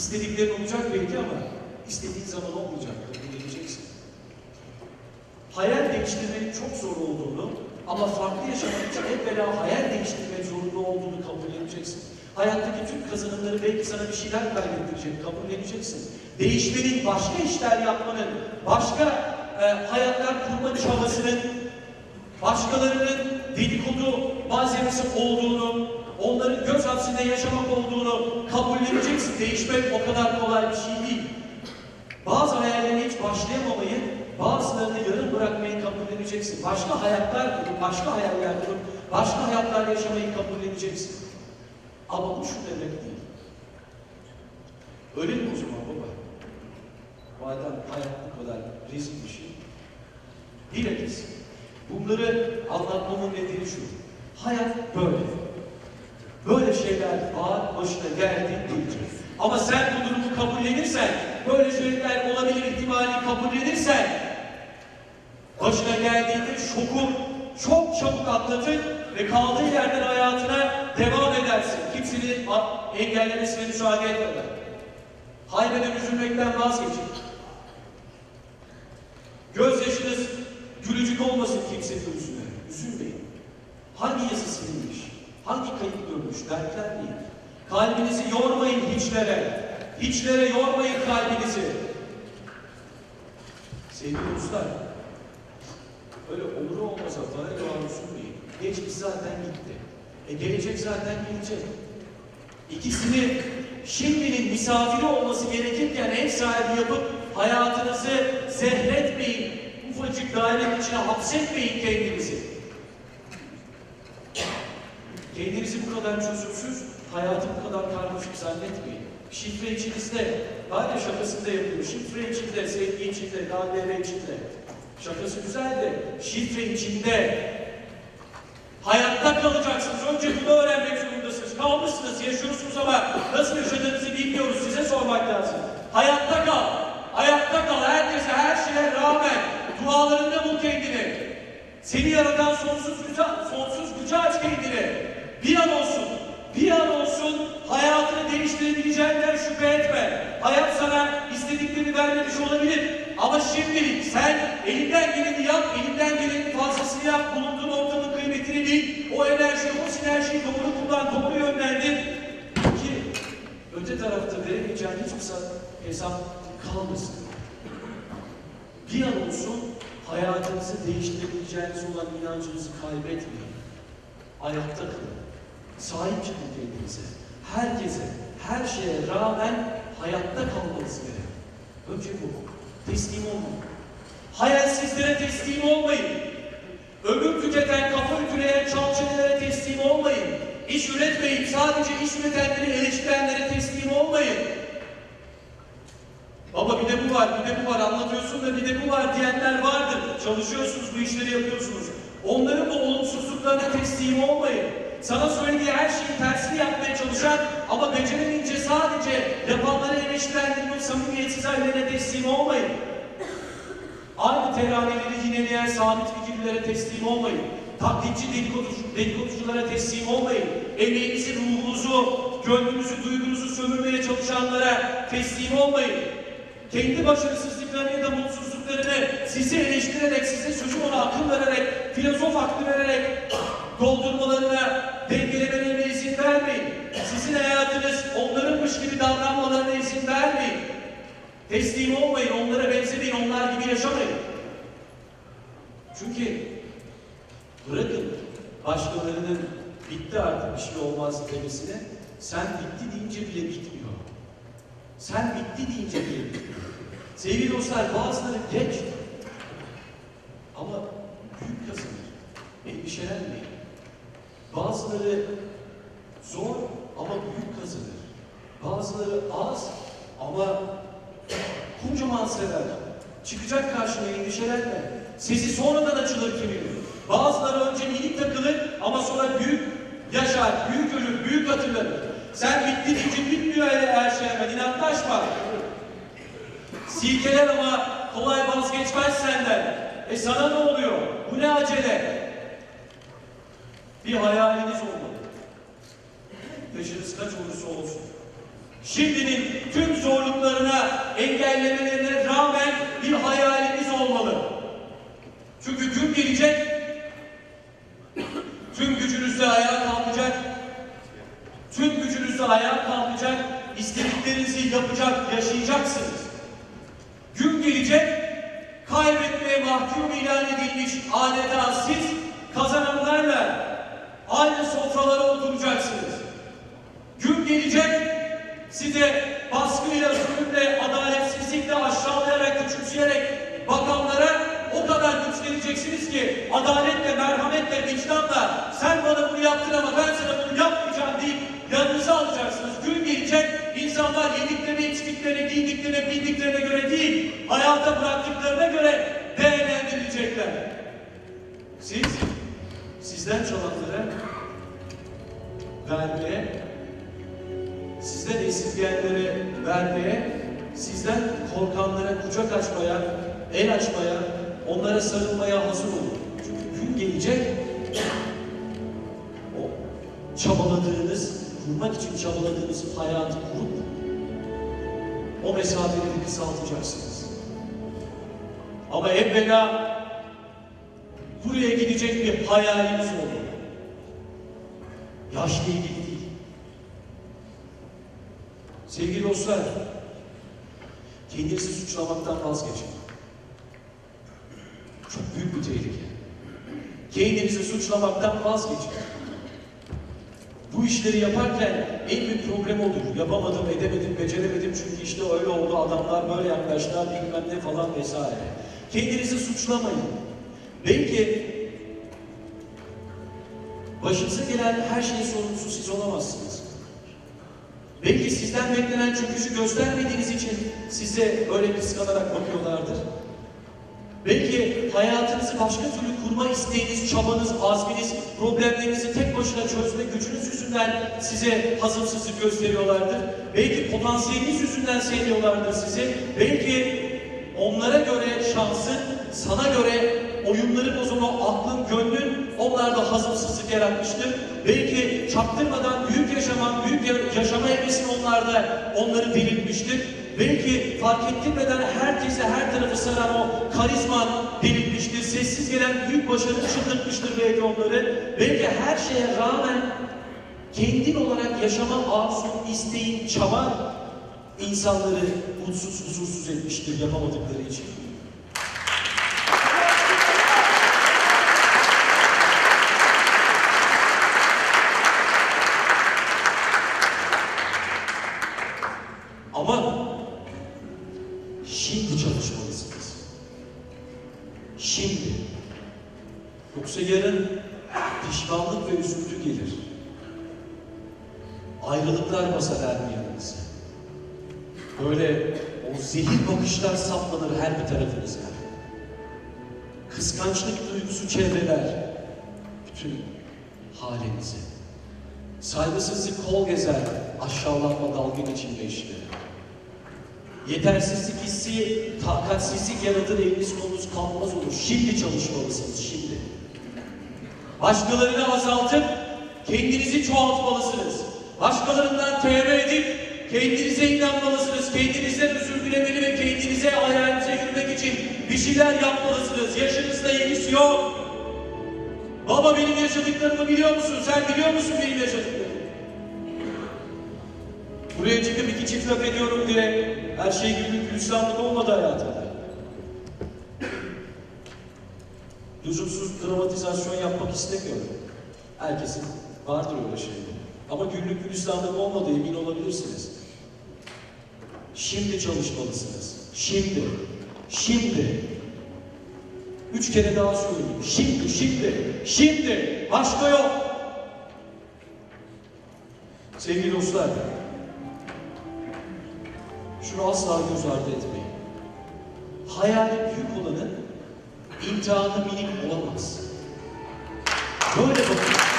İstediklerin olacak belki ama istediğin zaman olmayacak. Kabulleneceksin. Hayal değiştirmenin çok zor olduğunu ama farklı yaşamak için evvela hayal değiştirmek zorunda olduğunu kabulleneceksin. Hayattaki tüm kazanımları belki sana bir şeyler kaybettirecek, kabulleneceksin. Değişmenin, başka işler yapmanın, başka e, hayatlar kurma çabasının, başkalarının dedikodu malzemesi olduğunu, onların göz hapsinde yaşamak olduğunu kabulleneceksin. Değişmek o kadar kolay bir şey değil. Bazı hayallerine hiç başlayamamayı, bazılarını yarım bırakmayı kabulleneceksin. Başka hayatlar kurup, başka hayaller kurup, başka hayatlar yaşamayı kabulleneceksin. Ama bu şu demek değil. Ölelim o zaman baba. Madem hayat bu kadar rezil bir şey. Bilakis bunları anlatmamın nedeni şu. Hayat böyle. Şeyler var, başına geldi, gelecek. Ama sen bu durumu kabullenirsen, böyle şeyler olabilir ihtimali kabullenirsen, başına geldiğinde şoku çok çabuk atlatır ve kaldığı yerden hayatına devam edersin. Kimsenin engellemesine müsaade etmeden. Haybeden üzülmekten vazgeçin. Gözyaşınız gülücük olmasın kimsenin yüzüne. Üzülmeyin. Hangi yazı silinmiş? Hangi kayıp görmüş? Dertler değil. Kalbinizi yormayın hiçlere. Hiçlere yormayın kalbinizi. Sevgili dostlar, öyle olur olmasa para yalan üzülmeyin. Geçmiş zaten gitti. E gelecek zaten gelecek. İkisini şimdinin misafiri olması gerekirken ev sahibi yapıp hayatınızı zehretmeyin. Ufacık dairenin içine hapsetmeyin kendinizi. Kendinizi bu kadar çözümsüz, hayatı bu kadar karmaşık zannetmeyin. Şifre içinizde, hala şakasını da yapıyorum. Şifre içinde, sevgi içinde, KDV içinde. Şakası güzel de, şifre içinde. Hayatta kalacaksınız. Önce bunu öğrenmek zorundasınız. Kalmışsınız, yaşıyorsunuz ama nasıl yaşadığınızı bilmiyoruz. Size sormak lazım. Hayatta kal. Hayatta kal. Herkese, her şeye rağmen dualarında bul kendini. Seni yaratan sonsuz güce, sonsuz gücü aç kendine. Bir an olsun, bir an olsun hayatını değiştirebileceğinden şüphe etme. Hayat sana istediklerini vermemiş olabilir. Ama şimdilik sen elinden geleni yap, elinden gelenin fazlasını yap. Bulunduğun ortamın kıymetini bil. O enerji, o sinerjiyi doğru kullan, doğru yönlendir. Ki öte tarafta veremeyeceğin hiçbir sa- hesap kalmasın. Bir an olsun hayatınızı değiştirebileceğiniz olan inancınızı kaybetmeyin. Ayakta kalın. Sahip çıkın kendinize. Herkese, her şeye rağmen hayatta kalmanız gerek. Önce bu. Teslim olmayın. Hayalsizlere teslim olmayın. Ömür tüketen, kafa ütüleyen çalçalara teslim olmayın. İş üretmeyin. Sadece iş üretenleri, eleştirenlere teslim olmayın. Baba bir de bu var, bir de bu var anlatıyorsun da bir de bu var diyenler vardır. Çalışıyorsunuz, bu işleri yapıyorsunuz. Onların bu olumsuzluklarına teslim olmayın. Sana söylediği her şeyin tersini yapmaya çalışan ama beceremeyince sadece yapanları eleştirenlerin o samimiyetsiz hallerine teslim olmayın. Aynı teraneleri yineleyen sabit fikirlilere teslim olmayın. Taklitçi dedikoducu, dedikoduculara teslim olmayın. Emeğinizi, ruhunuzu, gönlünüzü, duygunuzu sömürmeye çalışanlara teslim olmayın. Kendi başarısızlıklarını ya da mutsuzluklarını sizi eleştirerek, size sözüm ona akıl vererek, filozof aklı vererek doldurmalarına, dengelemelerine izin vermeyin. Sizin hayatınız onlarınmış gibi davranmalarına izin vermeyin. Teslim olmayın, onlara benzemeyin, onlar gibi yaşamayın. Çünkü bırakın başkalarının bitti artık bir şey olmaz demesine, sen bitti deyince bile bitmiyor. Sen bitti deyince bile bitmiyor. Sevgili dostlar bazıları geç ama büyük kazanır. Endişelenmeyin. Bazıları zor ama büyük kazanır. Bazıları az ama kocaman sever. Çıkacak karşına endişelenme. Sesi sonradan açılır kimin. Bazıları önce minik takılır ama sonra büyük yaşar, büyük ölür, büyük hatırlanır. Sen bitti deyince bitmiyor öyle her şey hemen. İnatlaşma. Silkeler ama kolay vazgeçmez senden. E sana ne oluyor? Bu ne acele? Bir hayaliniz olmalı. Yaşınız kaç olursa olsun. Şimdinin tüm zorluklarına, engellemelerine rağmen bir hayaliniz olmalı. Çünkü gün gelecek, tüm gücünüzle ayağa kalkacak, tüm gücünüzle ayağa kalkacak, istediklerinizi yapacak, yaşayacaksınız. Gün gelecek, kaybetmeye mahkum ilan edilmiş adeta siz kazananlarla aynı sofralara oturacaksınız. Gün gelecek, size baskıyla, zulümle, sarılmaya hazır olun. Çünkü gün gelecek, o çabaladığınız, kurmak için çabaladığınız hayatı kurup, o mesafeleri kısaltacaksınız. Ama evvela buraya gidecek bir hayaliniz olmalı. Yaşla ilgili değil. Sevgili dostlar, kendinizi suçlamaktan vazgeçin. Çok büyük bir tehlike. Kendinizi suçlamaktan vazgeçin. Bu işleri yaparken en büyük problem olur. Yapamadım, edemedim, beceremedim çünkü işte öyle oldu, adamlar böyle yaklaştılar, bilmem ne falan vesaire. Kendinizi suçlamayın. Belki başınıza gelen her şeyin sorumlusu siz olamazsınız. Belki sizden beklenen çöküşü göstermediğiniz için size öyle kıskanarak bakıyorlardır. Belki hayatınızı başka türlü kurma isteğiniz, çabanız, azminiz, problemlerinizi tek başına çözme gücünüz yüzünden size hazımsızlık gösteriyorlardır. Belki potansiyeliniz yüzünden sevmiyorlardır sizi. Belki onlara göre şansın, sana göre oyunların o zaman aklın, gönlün onlarda hazımsızlık yaratmıştır. Belki çaktırmadan büyük yaşaman, büyük ya- yaşama hevesin onlarda onları delirtmiştir. Belki fark ettirmeden herkese her tarafı saran o karizman delirtmiştir. Sessiz gelen büyük başarı çıldırtmıştır belki onları. Belki her şeye rağmen kendin olarak yaşama arzun, isteğin, çaban insanları mutsuz, huzursuz etmiştir yapamadıkları için. Ama Yoksa yarın pişmanlık ve üzüntü gelir. Ayrılıklar basar her bir yanınıza. Böyle o zehir bakışlar saplanır her bir tarafınıza. Kıskançlık duygusu çevreler bütün halinizi. Saygısızlık kol gezer, aşağılanma dalgın içinde işte. Yetersizlik hissi, takatsizlik yaratır, eliniz kolunuz kalmaz olur. Şimdi çalışmalısınız, şimdi. Başkalarını azaltıp kendinizi çoğaltmalısınız. Başkalarından tevbe edip kendinize inanmalısınız. Kendinizden özür dilemeli ve kendinize hayalinize yürümek için bir şeyler yapmalısınız. Yaşınızla ilgisi yok. Baba benim yaşadıklarımı biliyor musun? Sen biliyor musun benim yaşadıklarımı? Buraya çıkıp iki çift laf ediyorum diye her şey güllük gülistanlık olmadı hayatımda. Lüzumsuz dramatizasyon yapmak istemiyorum. Herkesin vardır öyle şeyleri. Ama güllük gülistanlık olmadı emin olabilirsiniz. Şimdi çalışmalısınız. Şimdi. Şimdi. Üç kere daha söyleyeyim. Şimdi, şimdi, şimdi. Başka yok. Sevgili dostlar, şunu asla göz ardı etmeyin. Hayali büyük olanın imtihanı minik olamaz. Böyle bakın.